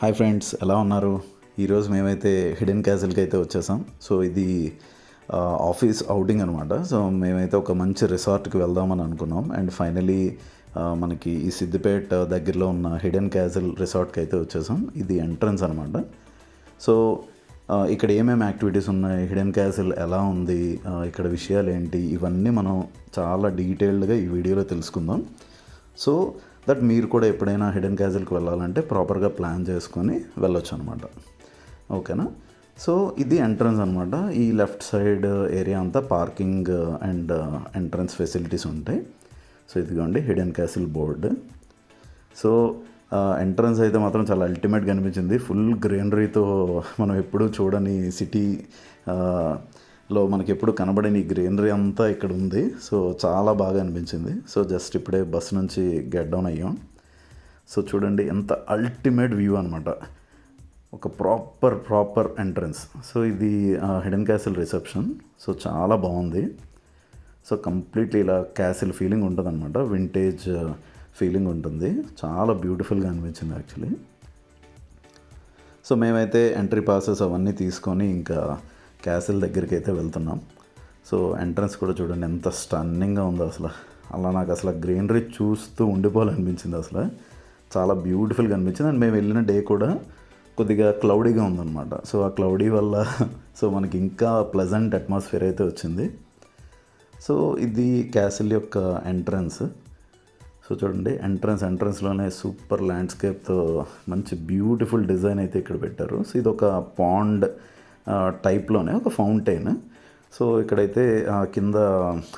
Hi friends ఎలా ఉన్నారు? ఈరోజు మేమైతే హిడెన్ క్యాసిల్కి అయితే వచ్చేసాం. సో ఇది ఆఫీస్ అవుటింగ్ అనమాట సో మేమైతే ఒక మంచి రిసార్ట్కి వెళ్దామని అనుకున్నాం. అండ్ ఫైనలీ మనకి ఈ సిద్దిపేట దగ్గరలో ఉన్న హిడెన్ క్యాసిల్ రిసార్ట్కి అయితే వచ్చేసాం. ఇది ఎంట్రన్స్ అనమాట సో ఇక్కడ ఏమేమి యాక్టివిటీస్ ఉన్నాయి? హిడెన్ క్యాసిల్ ఎలా ఉంది? ఇక్కడ విషయాలు ఏంటి ఇవన్నీ మనం చాలా డీటెయిల్డ్గా ఈ వీడియోలో తెలుసుకుందాం. సో దట్ మీరు కూడా ఎప్పుడైనా హిడెన్ క్యాజిల్కి వెళ్ళాలంటే ప్రాపర్గా ప్లాన్ చేసుకొని వెళ్ళొచ్చు అనమాట ఓకేనా సో ఇది ఎంట్రన్స్ అనమాట ఈ లెఫ్ట్ సైడ్ ఏరియా అంతా పార్కింగ్ అండ్ ఎంట్రన్స్ ఫెసిలిటీస్ ఉంటాయి. సో ఇదిగోండి hidden castle board so entrance అయితే మాత్రం చాలా అల్టిమేట్గా అనిపించింది ఫుల్ గ్రీనరీతో మనం ఎప్పుడూ చూడని సిటీ లో మనకి ఎప్పుడు కనబడని గ్రీనరీ అంతా ఇక్కడ ఉంది. సో చాలా బాగా అనిపించింది. సో జస్ట్ ఇప్పుడే బస్ నుంచి గెట్ డౌన్ అయ్యాం. సో చూడండి ఎంత అల్టిమేట్ వ్యూ అనమాట ఒక ప్రాపర్ ప్రాపర్ ఎంట్రన్స్ సో ఇది హిడెన్ క్యాసిల్ రిసెప్షన్ సో చాలా బాగుంది. సో కంప్లీట్లీ ఇలా క్యాసిల్ ఫీలింగ్ ఉంటుంది అనమాట వింటేజ్ ఫీలింగ్ ఉంటుంది. చాలా బ్యూటిఫుల్గా అనిపించింది యాక్చువల్లీ సో మేమైతే ఎంట్రీ పాసెస్ అవన్నీ తీసుకొని ఇంకా క్యాసిల్ దగ్గరికి అయితే వెళ్తున్నాం. సో ఎంట్రన్స్ కూడా చూడండి ఎంత స్టన్నింగ్గా ఉందో అసలు. అలా నాకు అసలు గ్రీనరీ చూస్తూ ఉండిపోవాలనిపించింది అసలు. చాలా బ్యూటిఫుల్గా అనిపించింది. అండ్ మేము వెళ్ళిన డే కూడా కొద్దిగా క్లౌడీగా ఉందన్నమాట. సో ఆ క్లౌడీ వల్ల సో మనకి ఇంకా ప్లెజెంట్ అట్మాస్ఫియర్ అయితే వచ్చింది. సో ఇది క్యాసిల్ యొక్క ఎంట్రన్స్. సో చూడండి ఎంట్రన్స్ ఎంట్రన్స్లోనే సూపర్ ల్యాండ్స్కేప్తో మంచి బ్యూటిఫుల్ డిజైన్ అయితే ఇక్కడ పెట్టారు. సో ఇది ఒక పాండ్ టైప్లోనే ఒక ఫౌంటైన్. సో ఇక్కడైతే కింద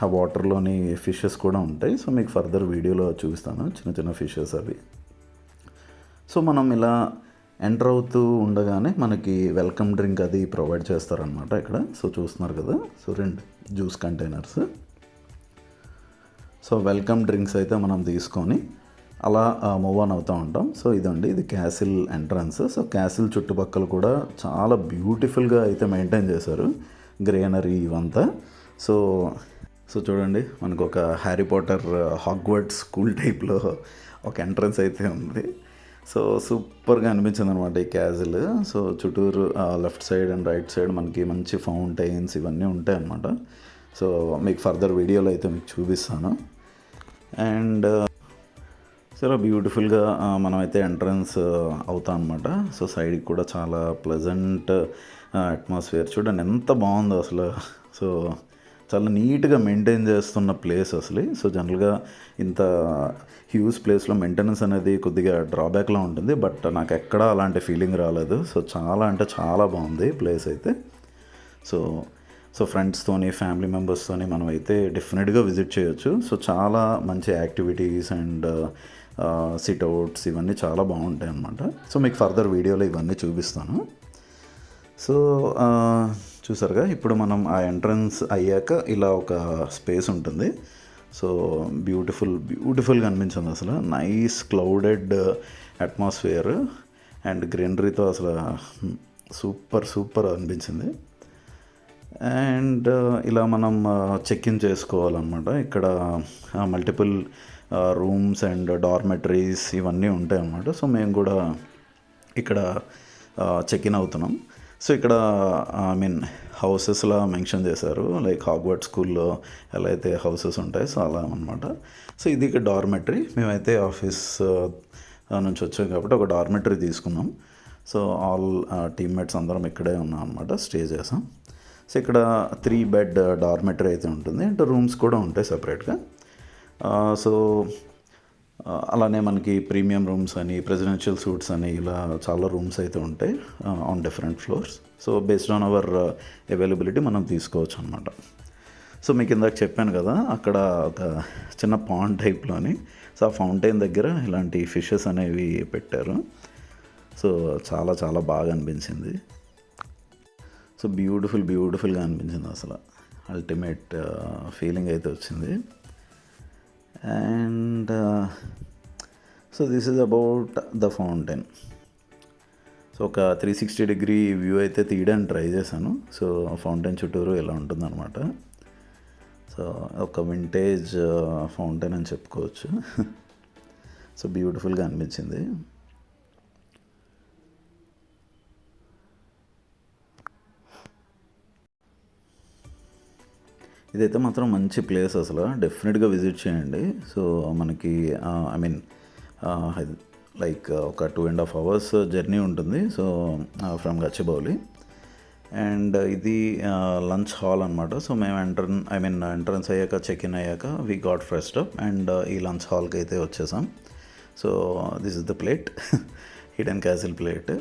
ఆ వాటర్లోని ఫిషెస్ కూడా ఉంటాయి. సో మీకు ఫర్దర్ వీడియోలో చూపిస్తాను చిన్న చిన్న ఫిషెస్ అవి. సో మనం ఇలా ఎంటర్ అవుతూ ఉండగానే మనకి వెల్కమ్ డ్రింక్ అది ప్రొవైడ్ చేస్తారనమాట ఇక్కడ. సో చూస్తున్నారు కదా సో రెండు juice containers. So welcome drinks అయితే మనం తీసుకొని అలా మూవ్ ఆన్ అవుతూ ఉంటాం. సో ఇదండి. ఇది క్యాసిల్ ఎంట్రన్స్ సో క్యాసిల్ చుట్టుపక్కల కూడా చాలా బ్యూటిఫుల్గా అయితే మెయింటైన్ చేశారు. గ్రీనరీ ఇవంతా. సో సో చూడండి. మనకు ఒక హ్యారీ పాటర్ హాగ్వర్డ్ స్కూల్ టైప్లో ఒక ఎంట్రన్స్ అయితే ఉంది. సో సూపర్గా అనిపించింది అనమాట ఈ క్యాజిల్ సో చుట్టూరు left side and right side మనకి మంచి ఫౌంటైన్స్ ఇవన్నీ ఉంటాయి అన్నమాట సో మీకు ఫర్దర్ వీడియోలో అయితే మీకు చూపిస్తాను. అండ్ చాలా బ్యూటిఫుల్గా మనమైతే ఎంట్రన్స్ అవుతాం అనమాట సో సైడ్కి కూడా చాలా ప్లెజెంట్ అట్మాస్ఫియర్ చూడండి ఎంత బాగుందో అసలు. సో చాలా నీట్గా మెయింటైన్ చేస్తున్న ప్లేస్ అసలు. సో జనరల్గా ఇంత హ్యూజ్ ప్లేస్లో మెయింటెనెన్స్ అనేది కొద్దిగా డ్రాబ్యాక్లో ఉంటుంది. బట్ నాకు ఎక్కడా అలాంటి ఫీలింగ్ రాలేదు. సో చాలా అంటే చాలా బాగుంది ప్లేస్ అయితే. సో సో ఫ్రెండ్స్తోని ఫ్యామిలీ మెంబర్స్తోని మనం అయితే డెఫినెట్గా విజిట్ చేయొచ్చు. సో చాలా మంచి యాక్టివిటీస్ అండ్ సిట్ అవుట్స్ ఇవన్నీ చాలా బాగుంటాయి అన్నమాట. సో మీకు ఫర్దర్ వీడియోలో ఇవన్నీ చూపిస్తాను. సో చూసారుగా ఇప్పుడు మనం ఆ ఎంట్రన్స్ అయ్యాక ఇలా ఒక స్పేస్ ఉంటుంది. సో బ్యూటిఫుల్ బ్యూటిఫుల్గా అనిపించింది అసలు. నైస్ క్లౌడెడ్ అట్మాస్ఫియర్ అండ్ గ్రీనరీతో అసలు hm, సూపర్ సూపర్ అనిపించింది. అండ్ ఇలా మనం చెక్ ఇన్ చేసుకోవాలన్నమాట. ఇక్కడ మల్టిపుల్ రూమ్స్ అండ్ డార్మెటరీస్ ఇవన్నీ ఉంటాయి అన్నమాట. సో మేము కూడా ఇక్కడ చెక్ ఇన్ అవుతున్నాం. సో ఇక్కడ ఐ మీన్ హౌసెస్లా మెన్షన్ చేశారు. లైక్ హాగ్వర్డ్ స్కూల్లో ఎలా అయితే హౌసెస్ ఉంటాయి సో అలా అనమాట సో ఇది ఇక్కడ డార్మెటరీ మేమైతే ఆఫీస్ నుంచి వచ్చాం కాబట్టి ఒక డార్మెటరీ తీసుకున్నాం. సో ఆల్ టీమ్మేట్స్ అందరం ఇక్కడే ఉన్నాం అనమాట స్టే చేసాం. సో ఇక్కడ త్రీ బెడ్ డార్మెటరీ అయితే ఉంటుంది. అంటే రూమ్స్ కూడా ఉంటాయి సపరేట్గా సో అలానే మనకి ప్రీమియం రూమ్స్ అని ప్రెసిడెన్షియల్ సూట్స్ అని ఇలా చాలా రూమ్స్ అయితే ఉంటాయి on different floors so based on our availability మనం తీసుకోవచ్చు అనమాట సో మీకు ఇందాక చెప్పాను కదా అక్కడ ఒక చిన్న పాండ్ టైప్లోని సో ఆ ఫౌంటైన్ దగ్గర ఇలాంటి ఫిషెస్ అనేవి పెట్టారు. సో చాలా చాలా బాగా అనిపించింది. సో బ్యూటిఫుల్ బ్యూటిఫుల్గా అనిపించింది అసలు. అల్టిమేట్ ఫీలింగ్ అయితే వచ్చింది. And so this is about the fountain so ఒక త్రీ సిక్స్టీ డిగ్రీ వ్యూ అయితే తీయడానికి ట్రై చేశాను. సో ఫౌంటైన్ చుట్టూరు ఇలా ఉంటుందన్నమాట. సో ఒక వింటేజ్ ఫౌంటైన్ uh, అని చెప్పుకోవచ్చు. సో బ్యూటిఫుల్గా అనిపించింది. ఇదైతే మాత్రం మంచి ప్లేస్ అసలు. డెఫినెట్గా విజిట్ చేయండి. సో మనకి ఐ మీన్ లైక్ ఒక two and half hours journey ఉంటుంది. సో ఫ్రమ్ గచ్చిబౌలి అండ్ ఇది లంచ్ హాల్ అనమాట సో మేము ఎంట్రన్ ఐ మీన్ ఎంట్రన్స్ అయ్యాక చెక్ ఇన్ అయ్యాక we got fresh up and ఈ లంచ్ హాల్కి అయితే వచ్చేసాం. So this is the plate hidden castle plate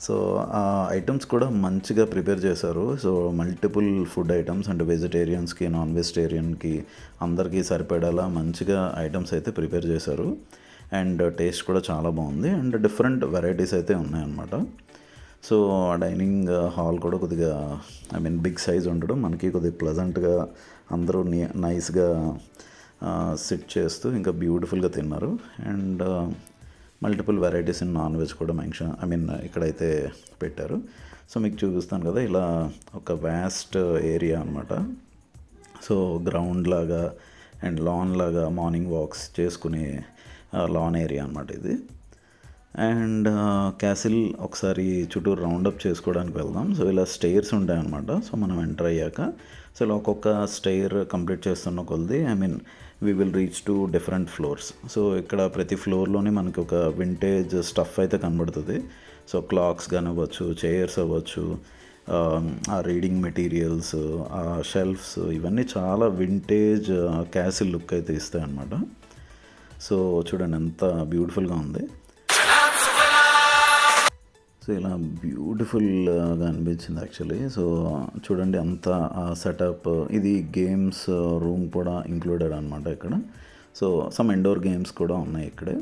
so ఆ ఐటమ్స్ కూడా మంచిగా ప్రిపేర్ చేశారు. సో మల్టిపుల్ ఫుడ్ ఐటమ్స్ అంటే వెజిటేరియన్స్కి నాన్ వెజిటేరియన్కి అందరికీ సరిపడేలా మంచిగా ఐటమ్స్ అయితే ప్రిపేర్ చేశారు. అండ్ టేస్ట్ కూడా చాలా బాగుంది. అండ్ డిఫరెంట్ వెరైటీస్ అయితే ఉన్నాయన్నమాట. సో ఆ డైనింగ్ హాల్ కూడా కొద్దిగా ఐ మీన్ బిగ్ సైజ్ ఉండడం మనకి కొద్దిగా ప్లజెంట్గా అందరూ నీ నైస్గా సిట్ చేస్తూ ఇంకా బ్యూటిఫుల్గా తిన్నారు. And multiple varieties in non veg కూడా మెన్షన్ ఐ మీన్ ఇక్కడైతే పెట్టారు. సో మీకు చూపిస్తాను కదా ఇలా ఒక వ్యాస్ట్ ఏరియా అనమాట సో గ్రౌండ్ లాగా అండ్ లాన్ లాగా మార్నింగ్ వాక్స్ చేసుకునే లాన్ ఏరియా అనమాట ఇది. అండ్ క్యాసిల్ ఒకసారి చుట్టూ రౌండప్ చేసుకోవడానికి వెళ్దాం. సో ఇలా స్టేర్స్ ఉంటాయన్నమాట. సో మనం ఎంటర్ అయ్యాక సో ఇలా ఒక్కొక్క స్టేర్ కంప్లీట్ చేస్తున్న కొలది I mean we will reach to different floors so ఇక్కడ ప్రతి ఫ్లోర్లోనే మనకి ఒక వింటేజ్ స్టఫ్ అయితే కనబడుతుంది. సో క్లాక్స్ కానివ్వచ్చు చైర్స్ అవ్వచ్చు um, ఆ రీడింగ్ మెటీరియల్స్ ఆ షెల్ఫ్స్ ఇవన్నీ చాలా వింటేజ్ క్యాసిల్ లుక్ అయితే ఇస్తాయి అన్నమాట సో చూడండి ఎంత బ్యూటిఫుల్గా ఉంది. సో ఇలా బ్యూటిఫుల్గా అనిపించింది యాక్చువల్లీ సో చూడండి అంత సెటప్ ఇది గేమ్స్ రూమ్ uh, కూడా ఇంక్లూడెడ్ అనమాట ఇక్కడ. సో సమ్ ఇండోర్ గేమ్స్ కూడా ఉన్నాయి ఇక్కడే.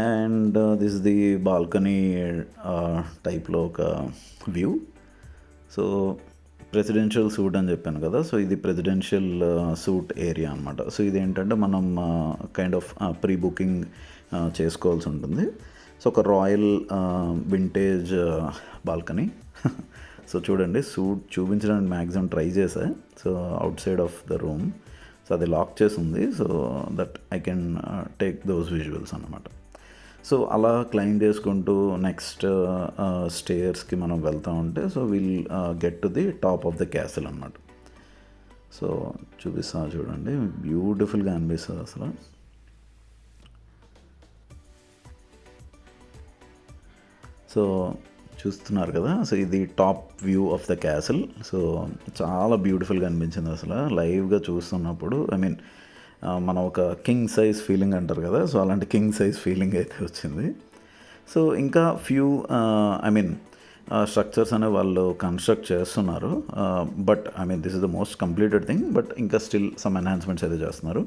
అండ్ దిస్ ది బాల్కనీ టైప్లో ఒక వ్యూ సో ప్రెసిడెన్షియల్ సూట్ అని చెప్పాను కదా. సో ఇది ప్రెసిడెన్షియల్ సూట్ ఏరియా అనమాట సో ఇది ఏంటంటే మనం కైండ్ ఆఫ్ ప్రీ బుకింగ్ చేసుకోవాల్సి ఉంటుంది. సో ఒక రాయల్ వింటేజ్ బాల్కనీ. సో చూడండి సూట్ చూపించడానికి మ్యాక్సిమం ట్రై చేశా. So outside of the room. So అది లాక్ చేసి ఉంది so that I can take those visuals అనమాట సో అలా క్లైమ్ చేసుకుంటూ నెక్స్ట్ స్టేయర్స్కి మనం వెళ్తూ ఉంటే so will get to the top of the castle అనమాట సో చూపిస్తా చూడండి. బ్యూటిఫుల్గా అనిపిస్తుంది అసలు. సో చూస్తున్నారు కదా. సో ఇది top view of the castle. So చాలా బ్యూటిఫుల్గా అనిపించింది అసలు. లైవ్గా చూస్తున్నప్పుడు ఐ మీన్ మనం ఒక కింగ్ సైజ్ ఫీలింగ్ అంటారు కదా. సో అలాంటి కింగ్ సైజ్ ఫీలింగ్ అయితే వచ్చింది. సో ఇంకా ఫ్యూ ఐ మీన్ స్ట్రక్చర్స్ అనే వాళ్ళు కన్స్ట్రక్ట్ చేస్తున్నారు. But I mean this is the most completed thing. But ఇంకా స్టిల్ సమ్ ఎన్హాన్స్మెంట్స్ అయితే చేస్తున్నారు.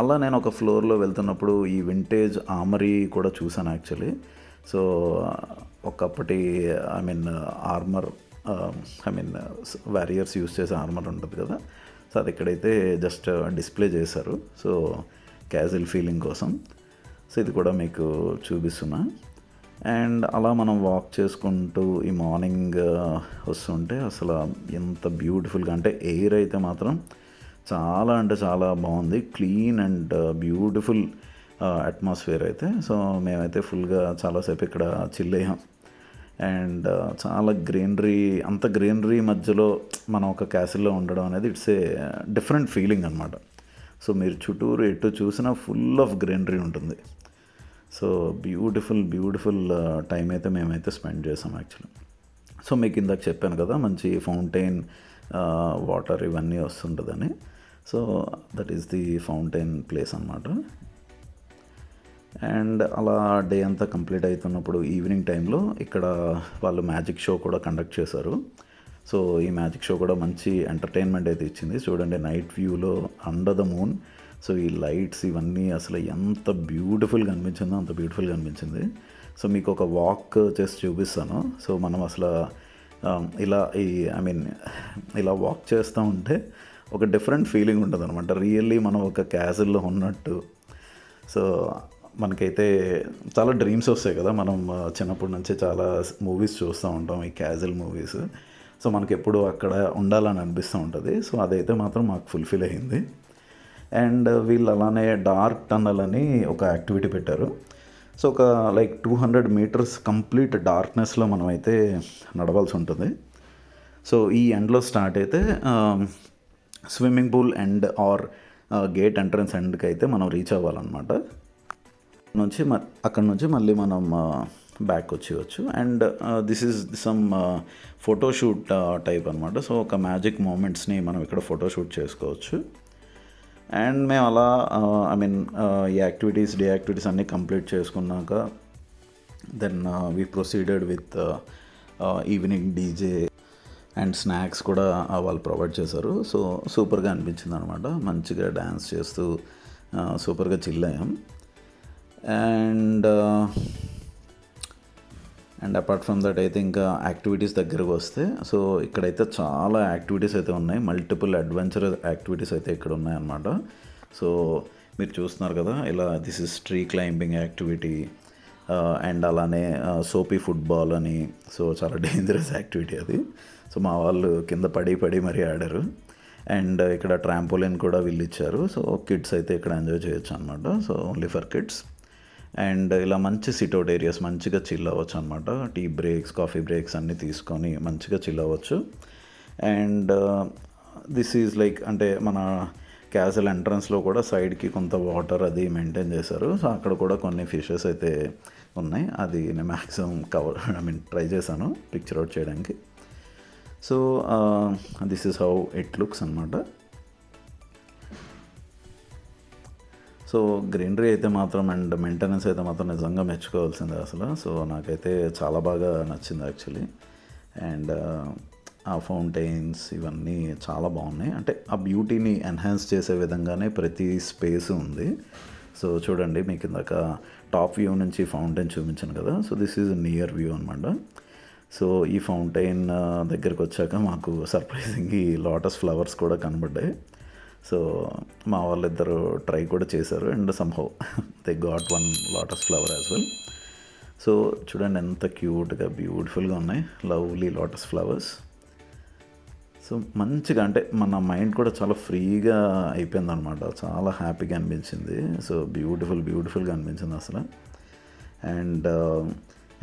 అలా నేను ఒక ఫ్లోర్లో వెళ్తున్నప్పుడు ఈ వింటేజ్ ఆమరీ కూడా చూశాను యాక్చువల్లీ. సో ఒకప్పటి I mean armour I mean warriors use చేసే ఆర్మర్ ఉంటుంది కదా. సో అది ఇక్కడైతే జస్ట్ డిస్ప్లే చేశారు సో క్యాజువల్ ఫీలింగ్ కోసం. సో ఇది కూడా మీకు చూపిస్తున్నా. అండ్ అలా మనం వాక్ చేసుకుంటూ ఈ మార్నింగ్ uh, వస్తుంటే అసలు ఎంత బ్యూటిఫుల్గా అంటే ఎయిర్ అయితే మాత్రం చాలా అంటే చాలా బాగుంది. క్లీన్ అండ్ బ్యూటిఫుల్ అట్మాస్ఫియర్ అయితే. సో మేమైతే ఫుల్గా చాలాసేపు ఇక్కడ చిల్ అయ్యాం. అండ్ చాలా గ్రీనరీ అంత గ్రీనరీ మధ్యలో మనం ఒక క్యాసిల్లో ఉండడం అనేది ఇట్స్ ఏ డిఫరెంట్ ఫీలింగ్ అనమాట సో మీరు చుట్టూరు ఎటు చూసినా ఫుల్ ఆఫ్ గ్రీనరీ ఉంటుంది. సో బ్యూటిఫుల్ బ్యూటిఫుల్ టైం అయితే మేమైతే స్పెండ్ చేసాం యాక్చువల్లీ సో మీకు ఇందాక చెప్పాను కదా మంచి ఫౌంటైన్ వాటర్ ఇవన్నీ వస్తుంటుందని. So that is the fountain place అనమాట అండ్ అలా డే అంతా కంప్లీట్ అవుతున్నప్పుడు ఈవినింగ్ టైంలో ఇక్కడ వాళ్ళు మ్యాజిక్ షో కూడా కండక్ట్ చేశారు. సో ఈ మ్యాజిక్ షో కూడా మంచి ఎంటర్టైన్మెంట్ అయితే ఇచ్చింది. చూడండి నైట్ వ్యూలో అండర్ ద మూన్ సో ఈ లైట్స్ ఇవన్నీ అసలు ఎంత బ్యూటిఫుల్గా అనిపించిందో అంత బ్యూటిఫుల్గా అనిపించింది సో మీకు ఒక వాక్ చేసి చూపిస్తాను. సో మనం అసలు um, ఇలా ఈ ఐ మీన్ ఇలా వాక్ చేస్తూ ఉంటే ఒక డిఫరెంట్ ఫీలింగ్ ఉంటుంది అనమాట రియల్లీ మనం ఒక క్యాజిల్లో ఉన్నట్టు. సో మనకైతే చాలా డ్రీమ్స్ వస్తాయి కదా. మనం చిన్నప్పటి నుంచి చాలా మూవీస్ చూస్తూ ఉంటాం ఈ క్యాజువల్ మూవీస్ సో మనకి ఎప్పుడు అక్కడ ఉండాలని అనిపిస్తూ ఉంటుంది. సో అదైతే మాత్రం మాకు ఫుల్ఫిల్ అయింది. అండ్ వీళ్ళు అలానే డార్క్ టన్నల్ అని ఒక యాక్టివిటీ పెట్టారు. సో ఒక like two hundred metres complete డార్క్నెస్లో మనం అయితే నడవాల్సి ఉంటుంది. సో ఈ ఎండ్లో స్టార్ట్ అయితే swimming pool end or gate entrance ఎండ్కి అయితే మనం రీచ్ అవ్వాలన్నమాట. నుంచి మ- అక్కడ నుంచి మళ్ళీ మనం బ్యాక్ వచ్చేయచ్చు. And this is some photoshoot type అనమాట సో ఒక మ్యాజిక్ మూమెంట్స్ని మనం ఇక్కడ ఫోటోషూట్ చేసుకోవచ్చు. అండ్ మేము అలా ఐ మీన్ ఈ యాక్టివిటీస్ డే యాక్టివిటీస్ అన్నీ కంప్లీట్ చేసుకున్నాక then we proceeded with evening DJ and snacks కూడా వాళ్ళు ప్రొవైడ్ చేశారు. సో సూపర్గా అనిపించింది అనమాట మంచిగా డ్యాన్స్ చేస్తూ సూపర్గా చిల్ అయ్యాం. And and apart from that అయితే ఇంకా యాక్టివిటీస్ దగ్గరకు వస్తే సో ఇక్కడైతే చాలా యాక్టివిటీస్ అయితే ఉన్నాయి. మల్టిపుల్ అడ్వెంచర్ యాక్టివిటీస్ అయితే ఇక్కడ ఉన్నాయన్నమాట. సో మీరు చూస్తున్నారు కదా ఇలా this is tree climbing activity and అలానే సోపీ ఫుట్బాల్ అని సో చాలా డేంజరస్ యాక్టివిటీ అది. సో మా వాళ్ళు కింద పడి పడి మరీ ఆడారు. అండ్ ఇక్కడ ట్రాంపోలిన్ కూడా వీళ్ళు ఇచ్చారు. సో కిడ్స్ అయితే ఇక్కడ ఎంజాయ్ చేయొచ్చు అనమాట so only for kids and ఇలా మంచి సిట్అవుట్ ఏరియాస్ మంచిగా చిల్ అవ్వచ్చు అనమాట టీ బ్రేక్స్ కాఫీ బ్రేక్స్ అన్నీ తీసుకొని మంచిగా చిల్ అవ్వచ్చు. అండ్ దిస్ ఈజ్ లైక్ అంటే మన క్యాజల్ ఎంట్రన్స్లో కూడా సైడ్కి కొంత వాటర్ అది మెయింటైన్ చేశారు. సో అక్కడ కూడా కొన్ని ఫిషెస్ అయితే ఉన్నాయి. అది నేను maximum cover I mean try చేశాను. పిక్చర్ అవుట్ చేయడానికి. So this is how it looks అనమాట సో గ్రీనరీ అయితే మాత్రం అండ్ మెయింటెనెన్స్ అయితే మాత్రం నిజంగా మెచ్చుకోవాల్సిందే అసలు. సో నాకైతే చాలా బాగా నచ్చింది యాక్చువల్లీ. అండ్ ఆ ఫౌంటైన్స్ ఇవన్నీ చాలా బాగున్నాయి. అంటే ఆ బ్యూటీని ఎన్హాన్స్ చేసే విధంగానే ప్రతి స్పేస్ ఉంది. సో చూడండి మీకు ఇందాక టాప్ వ్యూ నుంచి ఫౌంటైన్ చూపించాను కదా. So this is near view అనమాట సో ఈ ఫౌంటైన్ దగ్గరికి వచ్చాక మాకు సర్ప్రైజింగ్ ఈ లోటస్ ఫ్లవర్స్ కూడా కనబడ్డాయి. సో మా వాళ్ళిద్దరు ట్రై కూడా చేశారు and somehow they got one lotus flower as well so చూడండి ఎంత క్యూట్గా బ్యూటిఫుల్గా ఉన్నాయి. లవ్లీ లోటస్ ఫ్లవర్స్ సో మంచిగా అంటే మన మైండ్ కూడా చాలా ఫ్రీగా అయిపోయింది అనమాట చాలా హ్యాపీగా అనిపించింది. సో బ్యూటిఫుల్ బ్యూటిఫుల్గా అనిపించింది అసలు. అండ్ uh,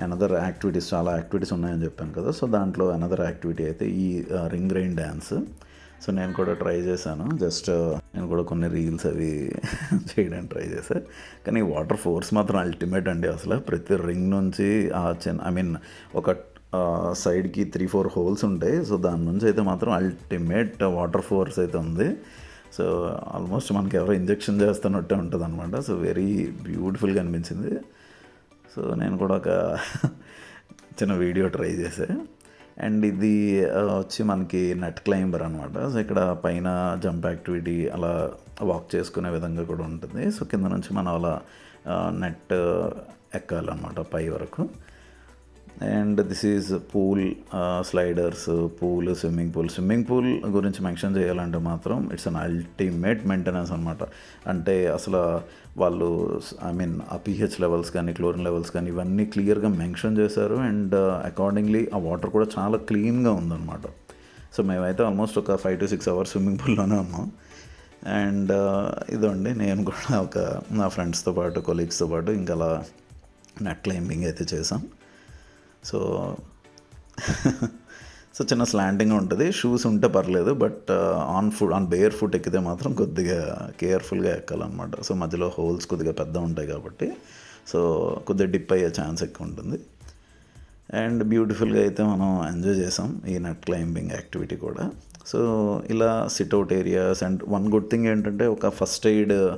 అనదర్ యాక్టివిటీస్ చాలా యాక్టివిటీస్ ఉన్నాయని చెప్పాను కదా. సో దాంట్లో అనదర్ యాక్టివిటీ అయితే ఈ రింగ్ రైన్ డ్యాన్స్ సో నేను కూడా ట్రై చేశాను. జస్ట్ నేను కూడా కొన్ని రీల్స్ అవి చేయడానికి ట్రై చేశాను కానీ వాటర్ ఫోర్స్ మాత్రం అల్టిమేట్ అండి అసలు. ప్రతి రింగ్ నుంచి ఆ చిన్న ఐ మీన్ ఒక సైడ్కి త్రీ ఫోర్ హోల్స్ ఉంటాయి. సో దాని నుంచి అయితే మాత్రం అల్టిమేట్ వాటర్ ఫోర్స్ అయితే ఉంది. సో ఆల్మోస్ట్ మనకి ఎవరో ఇంజెక్షన్ చేస్తున్నట్టే ఉంటుంది అనమాట సో వెరీ బ్యూటిఫుల్గా అనిపించింది. సో నేను కూడా ఒక చిన్న వీడియో ట్రై చేసాను అండ్ ఇది వచ్చి మనకి నెట్ క్లైంబర్ అనమాట సో ఇక్కడ పైన జంప్ యాక్టివిటీ అలా వాక్ చేసుకునే విధంగా కూడా ఉంటుంది. సో కింద నుంచి మనం అలా నెట్ ఎక్కాలన్నమాట పై వరకు. And this is pool sliders pool swimming pool swimming pool గురించి మెన్షన్ చేయాలంటే మాత్రం ఇట్స్ అన్ అల్టిమేట్ మెయింటెనెన్స్ అనమాట అంటే అసలు వాళ్ళు ఐ మీన్ ఆ పిహెచ్ లెవెల్స్ కానీ క్లోరిన్ లెవెల్స్ కానీ ఇవన్నీ క్లియర్గా మెన్షన్ చేశారు. అండ్ అకార్డింగ్లీ uh, ఆ వాటర్ కూడా చాలా క్లీన్గా ఉందన్నమాట. సో మేమైతే ఆల్మోస్ట్ ఒక five to six hours swimming పూల్లోనే ఉన్నాం. అండ్ uh, ఇదండి. నేను కూడా ఒక నా ఫ్రెండ్స్తో పాటు కొలీగ్స్తో పాటు ఇంకా అలా నెట్ క్లైంబింగ్ అయితే చేసాం సో సో చిన్న స్లాంటింగ్ ఉంటుంది. షూస్ ఉంటే పర్లేదు but on foot on bare foot ఎక్కితే మాత్రం కొద్దిగా కేర్ఫుల్గా ఎక్కాలన్నమాట. సో మధ్యలో హోల్స్ కొద్దిగా పెద్ద ఉంటాయి కాబట్టి సో కొద్దిగా డిప్ అయ్యే ఛాన్స్ ఎక్కువ ఉంటుంది. అండ్ బ్యూటిఫుల్గా అయితే మనం ఎంజాయ్ చేసాం ఈ నెట్ క్లైంబింగ్ యాక్టివిటీ కూడా. సో ఇలా sit out areas and one good thing ఏంటంటే ఒక ఫస్ట్ ఎయిడ్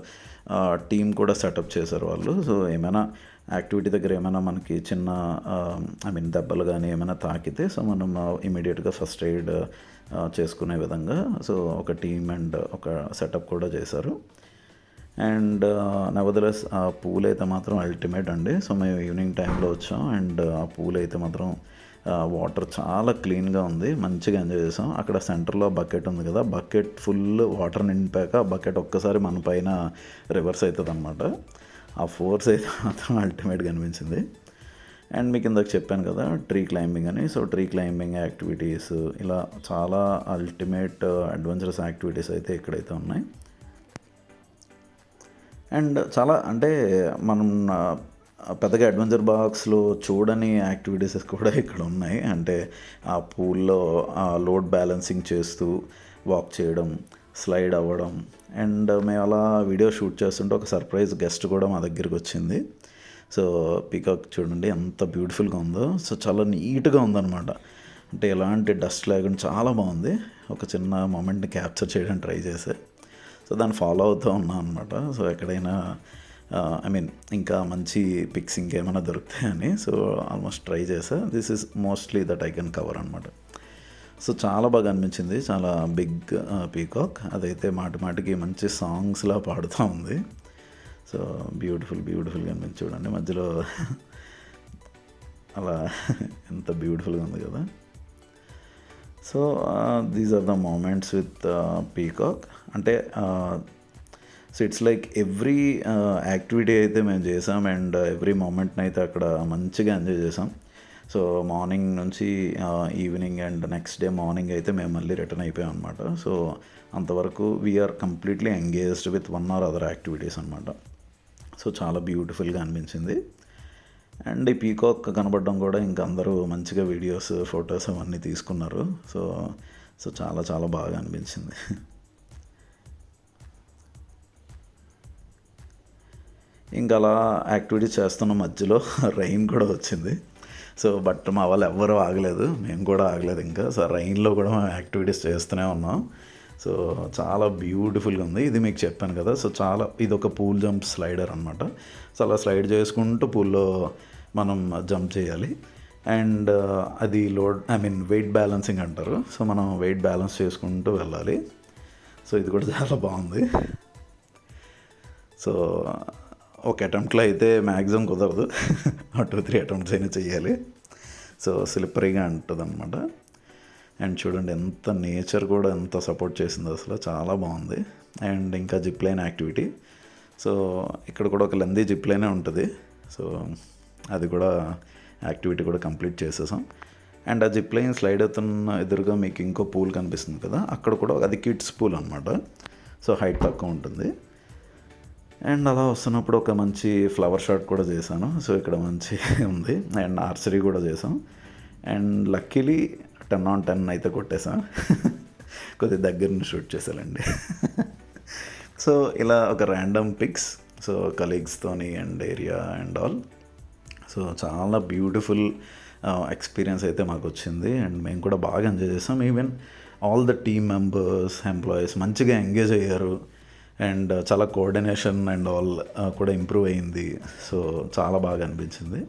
టీం కూడా సెటప్ చేశారు వాళ్ళు. సో ఏమైనా యాక్టివిటీ దగ్గర ఏమైనా మనకి చిన్న ఐ మీన్ దెబ్బలు కానీ ఏమైనా తాకితే సో మనం ఇమీడియట్గా ఫస్ట్ ఎయిడ్ చేసుకునే విధంగా సో ఒక టీమ్ అండ్ ఒక సెటప్ కూడా చేశారు. అండ్ నెవదలెస్ ఆ పూలు అయితే మాత్రం అల్టిమేట్ అండి. సో మేము ఈవినింగ్ టైంలో వచ్చాం అండ్ ఆ పూలు అయితే మాత్రం వాటర్ చాలా క్లీన్గా ఉంది. మంచిగా ఎంజాయ్ చేసాం. అక్కడ సెంటర్లో బకెట్ ఉంది కదా బకెట్ ఫుల్ వాటర్ నింపాక ఆ బకెట్ ఒక్కసారి మన పైన రివర్స్ అవుతుంది అనమాట ఆ ఫోర్స్ అయితే మాత్రం అల్టిమేట్గా అనిపించింది అండ్ మీకు ఇందాక చెప్పాను కదా ట్రీ క్లైంబింగ్ అని. సో ట్రీ క్లైంబింగ్ యాక్టివిటీస్ ఇలా చాలా అల్టిమేట్ అడ్వెంచరస్ యాక్టివిటీస్ అయితే ఇక్కడైతే ఉన్నాయి. అండ్ చాలా అంటే మనం పెద్దగా అడ్వెంచర్ బాక్స్లో చూడని యాక్టివిటీస్ కూడా ఇక్కడ ఉన్నాయి. అంటే ఆ పూల్లో ఆ లోడ్ బ్యాలెన్సింగ్ చేస్తూ వాక్ చేయడం స్లైడ్ అవ్వడం. అండ్ మేము అలా వీడియో షూట్ చేస్తుంటే ఒక సర్ప్రైజ్ గెస్ట్ కూడా మా దగ్గరికి వచ్చింది. సో పీకాక్ చూడండి ఎంత బ్యూటిఫుల్గా ఉందో. సో చాలా నీట్గా ఉందన్నమాట. అంటే ఎలాంటి డస్ట్ లేకుండా చాలా బాగుంది. ఒక చిన్న మూమెంట్ని క్యాప్చర్ చేయడానికి ట్రై చేసే. సో దాన్ని ఫాలో అవుతూ ఉన్నాను అనమాట సో ఎక్కడైనా uh, ఐ మీన్ ఇంకా మంచి పిక్స్ ఇంకేమైనా దొరుకుతాయని. సో ఆల్మోస్ట్ ట్రై చేసా. This is mostly that I can cover అనమాట సో చాలా బాగా అనిపించింది. చాలా బిగ్ పీకాక్. అదైతే మాటి మాటికి మంచి సాంగ్స్లా పాడుతూ ఉంది. సో బ్యూటిఫుల్ బ్యూటిఫుల్గా అనిపించి చూడండి. మధ్యలో అలా ఎంత బ్యూటిఫుల్గా ఉంది కదా. So these are the moments with peacock. అంటే so it's like every activity అయితే మేము చేసాం. అండ్ ఎవ్రీ మూమెంట్ని అయితే అక్కడ మంచిగా ఎంజాయ్ చేసాం. సో మార్నింగ్ నుంచి evening and next day morning అయితే మేము మళ్ళీ రిటర్న్ అయిపోయాం అనమాట సో అంతవరకు we're completely engaged with one or other activities అనమాట సో చాలా బ్యూటిఫుల్గా అనిపించింది. అండ్ ఈ పీకాక్ కనబడడం కూడా ఇంకా అందరూ మంచిగా వీడియోస్ ఫొటోస్ అవన్నీ తీసుకున్నారు. సో సో చాలా చాలా బాగా అనిపించింది. ఇంకా అలా యాక్టివిటీస్ చేస్తున్న మధ్యలో రైన్ కూడా వచ్చింది. సో బట్ మా వాళ్ళు ఎవ్వరూ ఆగలేదు. మేము కూడా ఆగలేదు ఇంకా. సో రైన్లో కూడా మేము యాక్టివిటీస్ చేస్తూనే ఉన్నాం. సో చాలా బ్యూటిఫుల్గా ఉంది. ఇది మీకు చెప్పాను కదా. సో చాలా ఇది ఒక పూల్ జంప్ స్లైడర్ అనమాట సో అలా స్లైడ్ చేసుకుంటూ పూల్లో మనం జంప్ చేయాలి. అండ్ అది load I mean weight balancing అంటారు. సో మనం వెయిట్ బ్యాలెన్స్ చేసుకుంటూ వెళ్ళాలి. సో ఇది కూడా చాలా బాగుంది. సో ఒక అటెంప్ట్లో అయితే మ్యాక్సిమం కుదరదు. టూ త్రీ అటెంప్ట్స్ అయినా చేయాలి. సో స్లిప్పరీగా ఉంటుంది అనమాట అండ్ చూడండి ఎంత నేచర్ కూడా ఎంత సపోర్ట్ చేసిందో అసలు. చాలా బాగుంది. అండ్ ఇంకా జిప్ లైన్ యాక్టివిటీ సో ఇక్కడ కూడా ఒక లెందీ జిప్ లైనే ఉంటుంది. సో అది కూడా యాక్టివిటీ కూడా కంప్లీట్ చేసేసాం. అండ్ ఆ జిప్ లైన్ స్లైడ్ అవుతున్న ఎదురుగా మీకు ఇంకో పూల్ కనిపిస్తుంది కదా. అక్కడ కూడా అది కిడ్స్ పూల్ అనమాట సో హైట్ తక్కువ ఉంటుంది. అండ్ అలా వస్తున్నప్పుడు ఒక మంచి ఫ్లవర్ షాట్ కూడా చేశాను. సో ఇక్కడ మంచి ఉంది. అండ్ ఆర్చరీ కూడా చేసాం and luckily ten on ten అయితే కొట్టేసాం కొద్దిగా దగ్గర నుంచి షూట్ చేసాలండి సో ఇలా ఒక random pics so కలీగ్స్తోని and area and all so చాలా బ్యూటిఫుల్ ఎక్స్పీరియన్స్ అయితే మాకు వచ్చింది. అండ్ మేము కూడా బాగా ఎంజాయ్ చేసాం even all the team members employees మంచిగా ఎంగేజ్ అయ్యారు. అండ్ చాలా కోఆర్డినేషన్ అండ్ ఆల్ కూడా ఇంప్రూవ్ అయింది. సో చాలా బాగా అనిపించింది.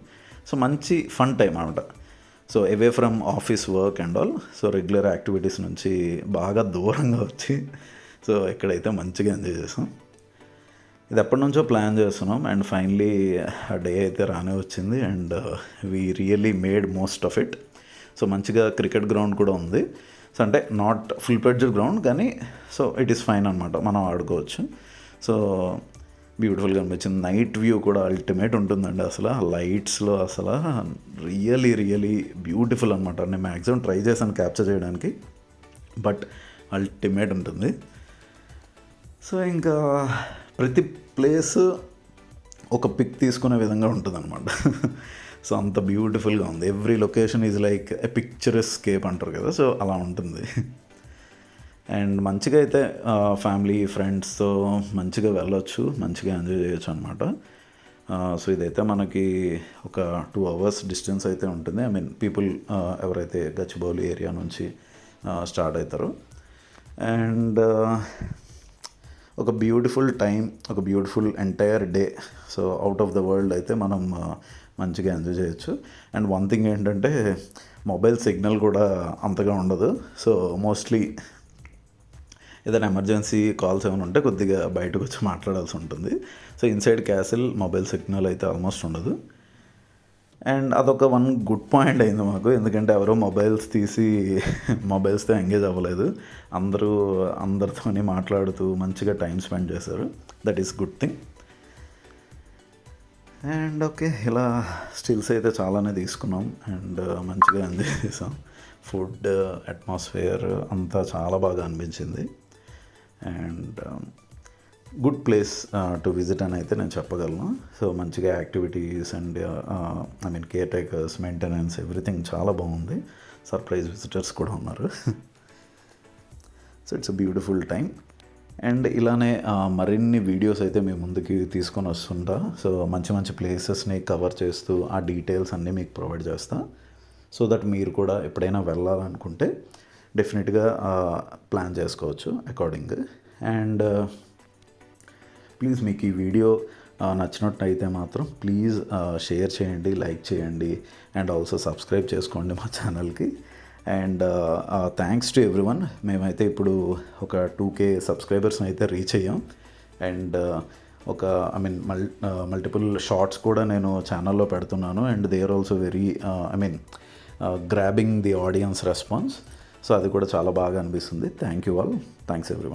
సో మంచి ఫన్ టైం అనమాట so away from office work and all so regular activities నుంచి బాగా దూరంగా వచ్చి సో ఇక్కడైతే మంచిగా ఎంజాయ్ చేసాం. ఇది ఎప్పటి నుంచో ప్లాన్ చేస్తున్నాం అండ్ ఫైనలీ ఆ డే అయితే రానే వచ్చింది and we really made most of it so మంచిగా క్రికెట్ గ్రౌండ్ కూడా ఉంది. సో అంటే నాట్ ఫుల్ పెడ్జ్డ్ గ్రౌండ్ కానీ సో ఇట్ ఈస్ ఫైన్ అనమాట మనం ఆడుకోవచ్చు. సో బ్యూటిఫుల్గా అనిపించింది. నైట్ వ్యూ కూడా అల్టిమేట్ ఉంటుందండి అసలు. ఆ లైట్స్లో అసలు రియలీ రియలీ బ్యూటిఫుల్ అనమాట నేను మ్యాక్సిమం ట్రై చేశాను క్యాప్చర్ చేయడానికి. బట్ అల్టిమేట్ ఉంటుంది. సో ఇంకా ప్రతి ప్లేస్ ఒక పిక్ తీసుకునే విధంగా ఉంటుంది అనమాట సో అంత బ్యూటిఫుల్గా ఉంది. Every location is like a picture cape అంటారు కదా సో అలా ఉంటుంది. అండ్ మంచిగా అయితే ఫ్యామిలీ ఫ్రెండ్స్తో మంచిగా వెళ్ళొచ్చు మంచిగా ఎంజాయ్ చేయొచ్చు అనమాట సో ఇదైతే మనకి ఒక టూ అవర్స్ డిస్టెన్స్ అయితే ఉంటుంది. ఐ మీన్ పీపుల్ ఎవరైతే గచ్చిబౌలి ఏరియా నుంచి స్టార్ట్ అవుతారో అండ్ ఒక బ్యూటిఫుల్ టైం ఒక beautiful entire day so out of the world అయితే మనం మంచిగా ఎంజాయ్ చేయొచ్చు. అండ్ వన్ థింగ్ ఏంటంటే మొబైల్ సిగ్నల్ కూడా అంతగా ఉండదు. సో మోస్ట్లీ ఏదైనా ఎమర్జెన్సీ కాల్స్ ఏమైనా ఉంటే కొద్దిగా బయటకు వచ్చి మాట్లాడాల్సి ఉంటుంది. So inside castle mobile signal అయితే ఆల్మోస్ట్ ఉండదు. అండ్ అదొక వన్ గుడ్ పాయింట్ అయింది మాకు. ఎందుకంటే ఎవరో మొబైల్స్ తీసి మొబైల్స్తో ఎంగేజ్ అవ్వలేదు. అందరూ అందరితోని మాట్లాడుతూ మంచిగా టైం స్పెండ్ చేశారు. That is good thing. And okay ఇలా స్టిల్స్ అయితే చాలానే తీసుకున్నాం. అండ్ uh, మంచిగా ఎంజాయ్ చేసాం. ఫుడ్ అట్మాస్ఫియర్ uh, అంతా చాలా బాగా అనిపించింది. And good place to visit అని అయితే నేను చెప్పగలను. సో మంచిగా activities and I mean caretakers maintenance everything చాలా బాగుంది. సర్ప్రైజ్ విజిటర్స్ కూడా ఉన్నారు. So it's a beautiful time and ఇలానే మరిన్ని వీడియోస్ అయితే మీ ముందుకి తీసుకొని వస్తుంటా. సో మంచి మంచి ప్లేసెస్ని కవర్ చేస్తూ ఆ డీటెయిల్స్ అన్నీ మీకు ప్రొవైడ్ చేస్తా. సో దట్ మీరు కూడా ఎప్పుడైనా వెళ్ళాలనుకుంటే డెఫినెట్గా ప్లాన్ చేసుకోవచ్చు అకార్డింగ్. అండ్ ప్లీజ్ మీకు ఈ వీడియో నచ్చినట్టయితే మాత్రం ప్లీజ్ షేర్ చేయండి లైక్ చేయండి అండ్ ఆల్సో సబ్స్క్రైబ్ చేసుకోండి మా ఛానల్కి. And thanks to everyone మేమైతే ఇప్పుడు ఒక టూ కే సబ్స్క్రైబర్స్ని అయితే రీచ్ అయ్యాం. అండ్ uh, ఒక I mean mul multiple shorts కూడా నేను ఛానల్లో పెడుతున్నాను. And they are also very I mean grabbing the audience response so అది కూడా చాలా బాగా అనిపిస్తుంది. Thank you all thanks every